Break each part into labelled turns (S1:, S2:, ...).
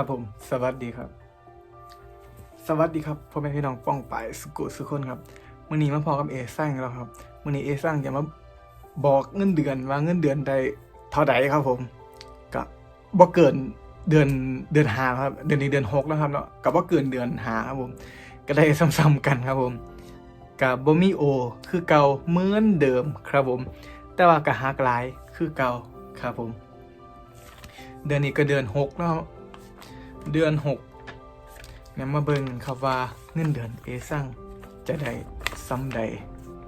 S1: ครับผม สวัสดีครับ สวัสดีครับพ่อแม่พี่น้องป้องไปายสุกุสุคนครับมื่อนี้มาพอกับเอสร้างแล้วครับมื่อนี้เอสร้างจะมาบอกเงินเดือนว่าเงินเดือนใดเท่าใดครับผมกับบ่เกินเดือนเดือนหาครับ เดือนนี้เดือนหกแล้วครับเนาะกับบ่เกินเดือนหาครับผม ก็ได้ซ้ำๆกันครับผมกับบ่มีโอ คือเก่าเหมือนเดิมครับผม แต่ว่ากับฮักลายคือเก่าครับผม เดือนนี้ก็เดือนหกแล้ว เดือนหกเนี่ยมาเบิ่งครับว่าเงินเดือนเอซังจะได้ซ้ำใด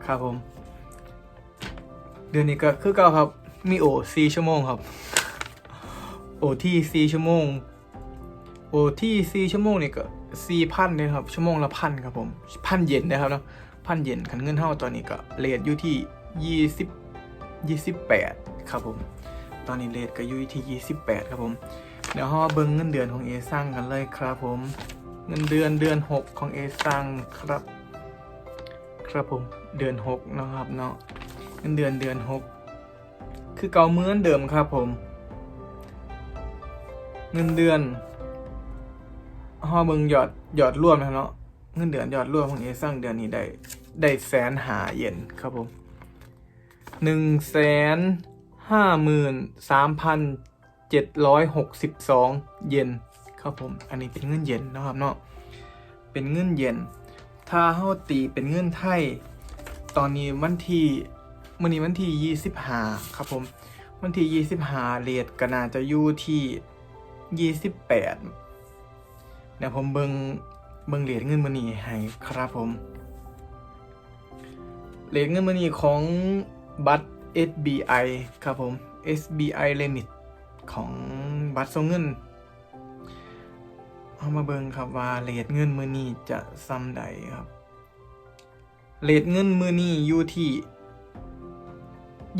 S1: ครับผม เดือนนี้ก็คือเก่าครับ มีโอสี่ชั่วโมงครับโอที่สี่ชั่วโมงโอที่สี่ชั่วโมงนี่ก็สี่พันเลยครับ ชั่วโมงละพันครับผมพันเย็นนะครับเนาะพันเย็นคันเงินเท่าตอนนี้ก็เรทอยู่ที่ยี่สิบยี่สิบแปดครับผม ตอนนี้เรทก็อยู่ที่ยี่สิบแปดครับผม เดี๋ยวเรามาเบิงเงินเดือนของเอซังกันเลยครับผม เงินเดือนเดือนหกของเอซังครับ ครับผมเดือนหกนะครับเนาะเงินเดือนเดือนหกคือเก่าเหมือนเดิมครับผม เงินเดือนห่อเบิงยอดยอดรวมนะเนาะเงินเดือนยอดรวมของเอซังเดือนนี้ได้ได้แสนหาเย็นครับผมหนึ่งแสนห้าหมื่นสามพัน เจ็ดร้อยหกสิบสองเยนครับผม อันนี้เป็นเงินเยนนะครับเนาะ เป็นเงินเยน ถ้าเฮาตีเป็นเงินไทย ตอนนี้วันที่มื่อนี้วันที่ยี่สิบหาครับผม วันที่ยี่สิบหาเรทก็น่าจะอยู่ที่ยี่สิบแปดเดี๋ยวผมเบิงเบิงเรทเงินมือนี้ให้ครับผมเรทเงินมือนี้ของบัตร SBI ครับผม SBI Limit ของบัตรส่งเงิน เอามาเบิงครับว่าเรทเงินมือนี้จะซ้ำใดครับเรทเงินมือนี้อยู่ที่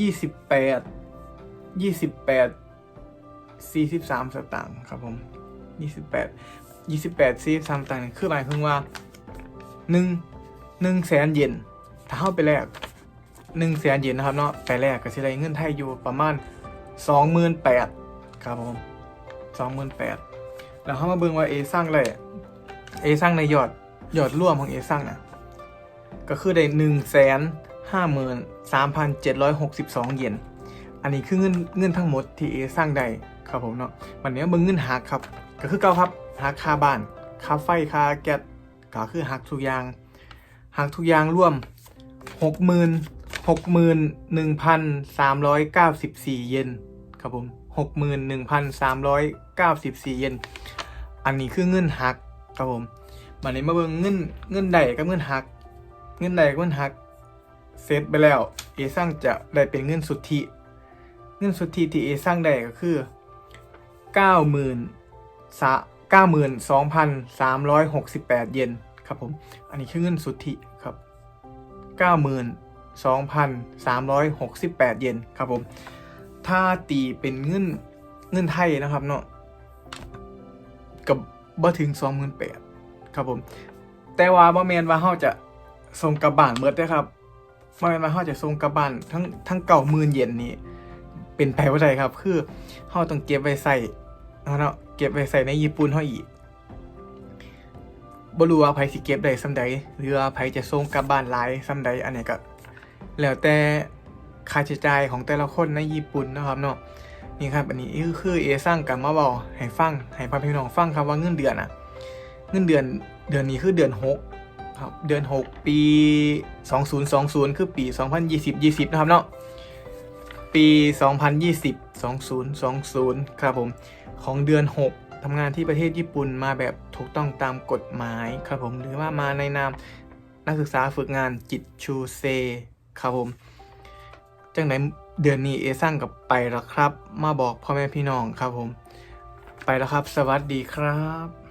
S1: ยี่สิบแปดยี่สิบแปดสี่สิบสามสตางค์ครับผมยี่สิบแปดยี่สิบแปดสี่สิบสามสตางค์คือหมายถึงว่าหนึ่งหนึ่งแสนเยนถ้าเข้าไปแลกหนึ่งแสนเยนนะครับเนาะไปแลกก็สิได้เงินไทยอยู่ประมาณสองหมื่นแปด ครับผมสองหมื่นแปดแล้วเข้ามาเบิ่งว่าเอสร้างเลยเอสร้างในยอดยอดร่วมของเอสร้างนะก็คือได้หนึ่งแสนห้าหมื่นสามพันเจ็ดร้อยหกสิบสองเยนอันนี้คือเงินเงินทั้งหมดที่เอสร้างได้ครับผมเนาะวันนี้เบิ่งเงินหักครับ ก็คือเก่าครับหักค่าบ้านค่าไฟค่าแก๊สก็คือหักทุกอย่างหักทุกอย่างรวมหกหมื่นหกหมื่นหนึ่งพันสามร้อยเก้าสิบสี่เยน ครับผมหกหมื่นหนึ่งพันสามร้อยเก้าสิบสี่เยน อันนี้คือเงินหักครับผมวันนี้มาเบิ่งเงินเงินใดกับเงินหัก เงินใดกับเงินหักเซตไปแล้ว เอสร้างจะได้เป็นเงินสุทธิ เงินสุทธิที่เอสร้างได้ก็คือเก้าหมื่นสะเก้าหมื่นสองพันสามร้อยหกสิบแปดเยนครับผม อันนี้คือเงินสุทธิครับเก้าหมื่นสองพันสามร้อยหกสิบแปดเยนครับผม ถ้าตีเป็นเงินเงินไทยนะครับเนาะกับบ่ถึงสองหมื่นแปดครับผม แต่ว่าบ่แมนว่าเฮาจะส่งกลับบ้านเบิดได้ครับบ่แมนว่าเฮาจะส่งกลับบ้านทั้งทั้งเก่าหมื่นเยนนี้เป็นไปว่าใดครับ คือเฮาต้องเก็บไว้ใส่เนาะเก็บไว้ใส่ในญี่ปุ่นเฮาอีกบ่รู้ว่าไผสิเก็บได้ส่ำใดหรือว่าไผจะส่งกลับบ้านหลายส่ำใดอันนี้ก็แล้วแต่ ค่าใช้จ่ายของแต่ละคนในญี่ปุ่นนะครับเนาะนี่ครับอันนี้คือเอสร้างกันมาบอกให้ฟังให้พ่อพี่น้องฟังครับว่าเงินเดือนอะเงินเดือนเดือนนี้คือเดือนหกครับเดือนหกปี2020คือปี2020 20นะครับเนาะปี2020 2020ครับผมของเดือน6ทำงานที่ประเทศญี่ปุ่นมาแบบถูกต้องตามกฎหมายครับผมหรือว่ามาในนามนักศึกษาฝึกงานจิตชูเซครับผม จังไหนเดือนนี้เอสั่งกับไปแล้วครับ มาบอกพ่อแม่พี่น้องครับผม ไปแล้วครับ สวัสดีครับ